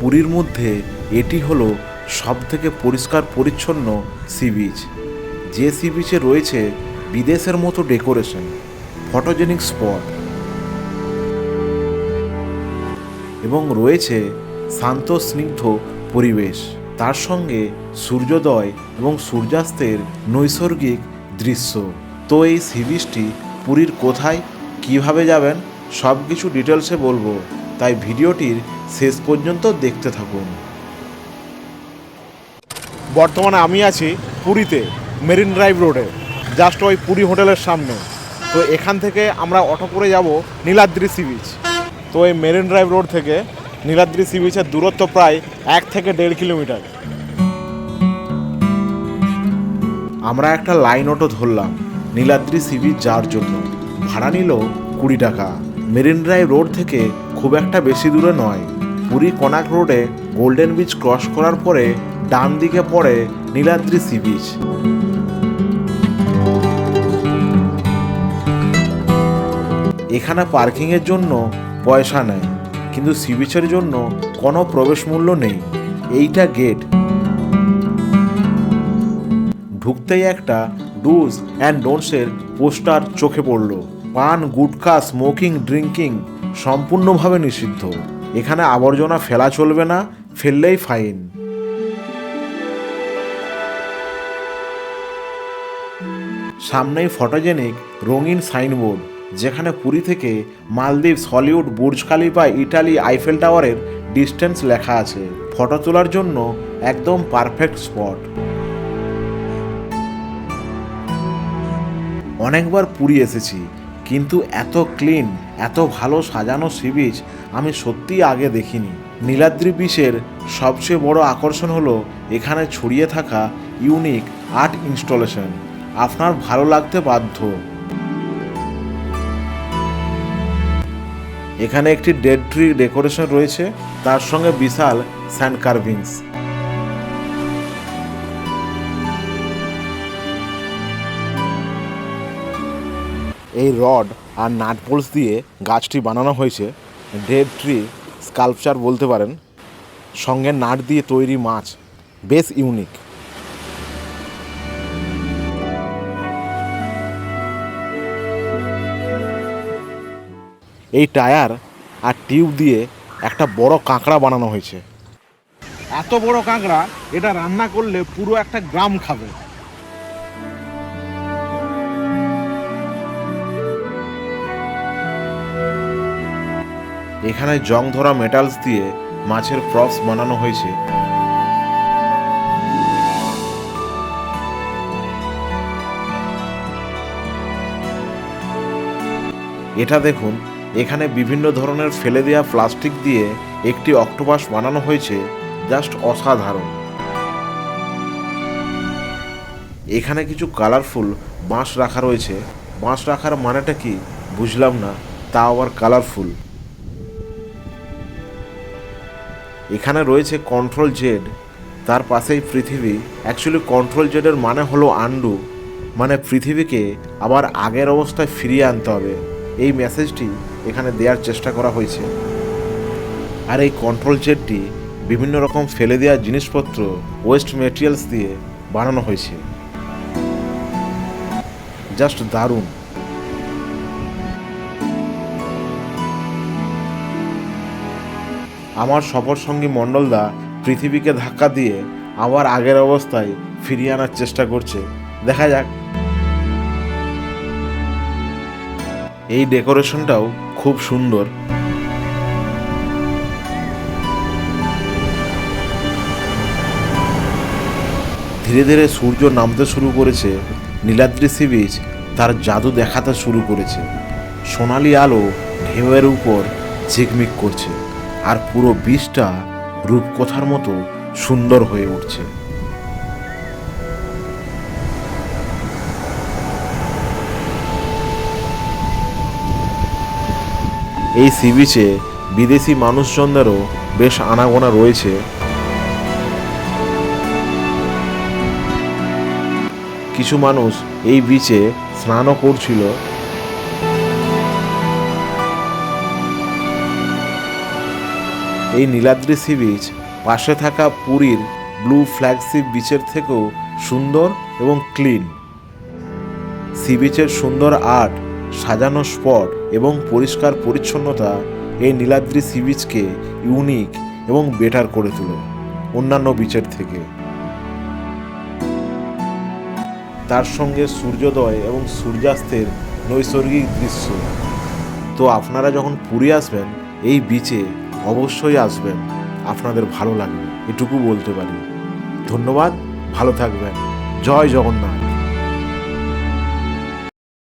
পুরীর মধ্যে এটি হলো সব থেকে পরিষ্কার পরিচ্ছন্ন সি বিচ যে সি বিচে রয়েছে বিদেশের মতো ডেকোরেশন ফটোজেনিক স্পট এবং রয়েছে শান্ত, স্নিগ্ধ পরিবেশ। তার সঙ্গে সূর্যোদয় এবং সূর্যাস্তের নৈসর্গিক দৃশ্য। তো এই সি বিচটি পুরীর কোথায়, কীভাবে যাবেন সব কিছু ডিটেলসে বলব। তাই ভিডিওটির শেষ পর্যন্ত দেখতে থাকুন। বর্তমানে আমি আছি পুরীতে, মেরিন ড্রাইভ রোডে, জাস্ট ওই পুরী হোটেলের সামনে। তো এখান থেকে আমরা অটো করে যাব নীলাদ্রি সি বিচ। তো এই মেরিন ড্রাইভ রোড থেকে নীলাদ্রি সি বিচের দূরত্ব প্রায় এক থেকে দেড় কিলোমিটার। আমরা একটা লাইন অটো ধরলাম নীলাদ্রি সি বিচ যাওয়ার জন্য। ভাড়া নিল কুড়ি টাকা। মেরিন ড্রাইভ রোড থেকে খুব একটা বেশি দূরে নয়। পুরী কনাক রোডে গোল্ডেন বিচ ক্রস করার পরে ডান দিকে পড়ে নীলাদ্রি সি বিচ। এখানে পার্কিংয়ের জন্য পয়সা নেয়, কিন্তু সি বিচের জন্য কোনো প্রবেশ মূল্য নেই। এইটা গেট। ঢুকতেই একটা ডুজ অ্যান্ড ডোন্টসের পোস্টার চোখে পড়ল। পান, গুটখা, স্মোকিং, ড্রিঙ্কিং সম্পূর্ণভাবে নিষিদ্ধ। এখানে আবর্জনা ফেলা চলবে না, ফেললেই ফাইন সামনেই ফটোজেনিক রঙিন সাইনবোর্ড যেখানে পুরী থেকে মালদ্বীপ Hollywood, Burj Khalifa, Italy, Eiffel টাওয়ারের ডিস্টেন্স লেখা আছে। ফটো তোলার জন্য একদম পারফেক্ট স্পট অনেকবার পুরী এসেছি, কিন্তু এত ক্লিন এত ভালো সাজানো সি বিচ আমি সত্যিই আগে দেখিনি। নীলাদ্রি বিচের সবচেয়ে বড় আকর্ষণ হলো এখানে ছড়িয়ে থাকা ইউনিক আর্ট ইনস্টলেশন। আপনার ভালো লাগতে বাধ্য। এখানে একটি ডেড ট্রি ডেকোরেশন রয়েছে, তার সঙ্গে বিশাল স্যান্ড কার্ভিংস। এই রড আর নাট পোলস দিয়ে গাছটি বানানো হয়েছে। ডেড ট্রি স্কাল্পচার বলতে পারেন। সঙ্গে নাট দিয়ে তৈরি মাছ। বেশ ইউনিক। এই টায়ার আর টিউব দিয়ে একটা বড় কাঁকড়া বানানো হয়েছে। এত বড় কাঁকড়া, এটা রান্না করলে পুরো একটা গ্রাম খাবে। এখানে জং ধরা মেটালস দিয়ে মাছের প্রপস বানানো হয়েছে। এটা দেখুন, এখানে বিভিন্ন ধরনের ফেলে দেওয়া প্লাস্টিক দিয়ে একটি অক্টোপাস বানানো হয়েছে জাস্ট অসাধারণ। এখানে কিছু কালারফুল বাঁশ রাখা রয়েছে। বাঁশ রাখার মানেটা কি বুঝলাম না তা আবার কালারফুল এখানে রয়েছে কন্ট্রোল জেড তার পাশেই পৃথিবী। অ্যাকচুয়ালি কন্ট্রোল জেডের মানে হলো আন্ডু মানে পৃথিবীকে আবার আগের অবস্থায় ফিরিয়ে আনতে হবে। এই মেসেজটি এখানে দেওয়ার চেষ্টা করা হয়েছে। আর এই কন্ট্রোল জেডটি বিভিন্ন রকম ফেলে দেওয়া জিনিসপত্র ওয়েস্ট মেটেরিয়ালস দিয়ে বানানো হয়েছে। জাস্ট দারুণ। আমার সফর সঙ্গী মণ্ডলদা পৃথিবীকে ধাক্কা দিয়ে আবার আগের অবস্থায় ফিরিয়ে আনার চেষ্টা করছে। দেখা যাক। এই ডেকোরেশনটাও খুব সুন্দর। ধীরে ধীরে সূর্য নামতে শুরু করেছে, নীলাদ্রি সি বিচ তার জাদু দেখাতে শুরু করেছে। সোনালি আলো ঢেউয়ের উপর ঝিকমিক করছে। আর পুরো বীজটা রূপকথার মতো সুন্দর হয়ে উঠছে। এই সি বিচে বিদেশি মানুষজনদেরও বেশ আনাগোনা রয়েছে। কিছু মানুষ এই বিচে স্নানও করছিল। এই নীলাদ্রি সি বিচ পাশে থাকা পুরীর ব্লু ফ্ল্যাগশিপ বিচের থেকেও সুন্দর এবং ক্লিন। সি বিচের সুন্দর আর্ট, সাজানো স্পট এবং পরিষ্কার পরিচ্ছন্নতা এই নীলাদ্রি সি বিচকে ইউনিক এবং বেটার করে তোলে অন্যান্য বিচের থেকে। তার সঙ্গে সূর্যোদয় এবং সূর্যাস্তের নৈসর্গিক দৃশ্য। তো আপনারা যখন পুরী আসবেন, এই বিচে অবশ্যই আসবেন। আপনাদের ভালো লাগবে। এটুকু বলতে পারি। ধন্যবাদ। ভালো থাকবেন। জয় জগন্নাথ।